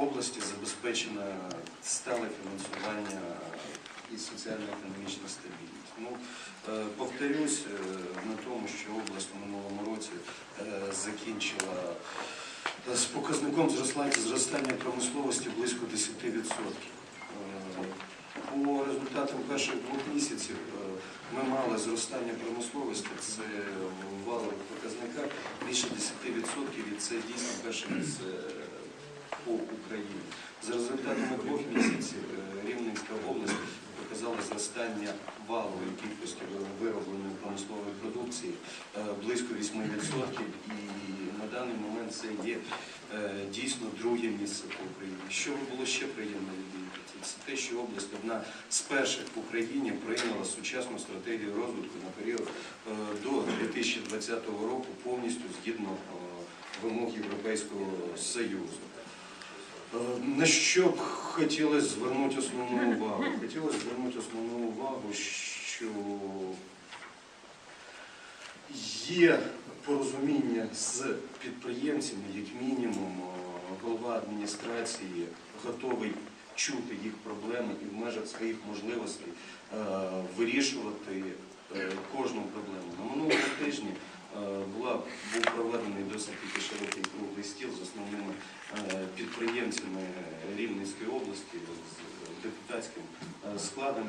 області забезпечено стале фінансування і соціально-економічна стабільність. Ну, е, повторюсь е, на тому, що область у минулому році е, закінчила з показником зростання, промисловості близько 10%. Е, По результатам перших двох місяців ми мали зростання промисловості, це в валових показниках більше 10%, і це дійсно перше місце е, по Україні. За результатами двох місяців е, Рівненська область показала зростання валової кількості виробленої промислової продукції е, близько 8%, і на даний момент це є е, дійсно друге місце по Україні. Що було ще приємно відмітити, це те, що область одна з перших в Україні прийняла сучасну стратегію розвитку на період до 2020 року повністю згідно вимог Європейського Союзу. Е, На що б хотілося звернути основну увагу? Хотілося звернути основну увагу, що є порозуміння з підприємцями, як мінімум, е, голова адміністрації готовий чути їх проблеми і в межах своїх можливостей е, вирішувати кожну проблему. На минулому тижні підприємцями Рівненської області, з депутатським е, складом.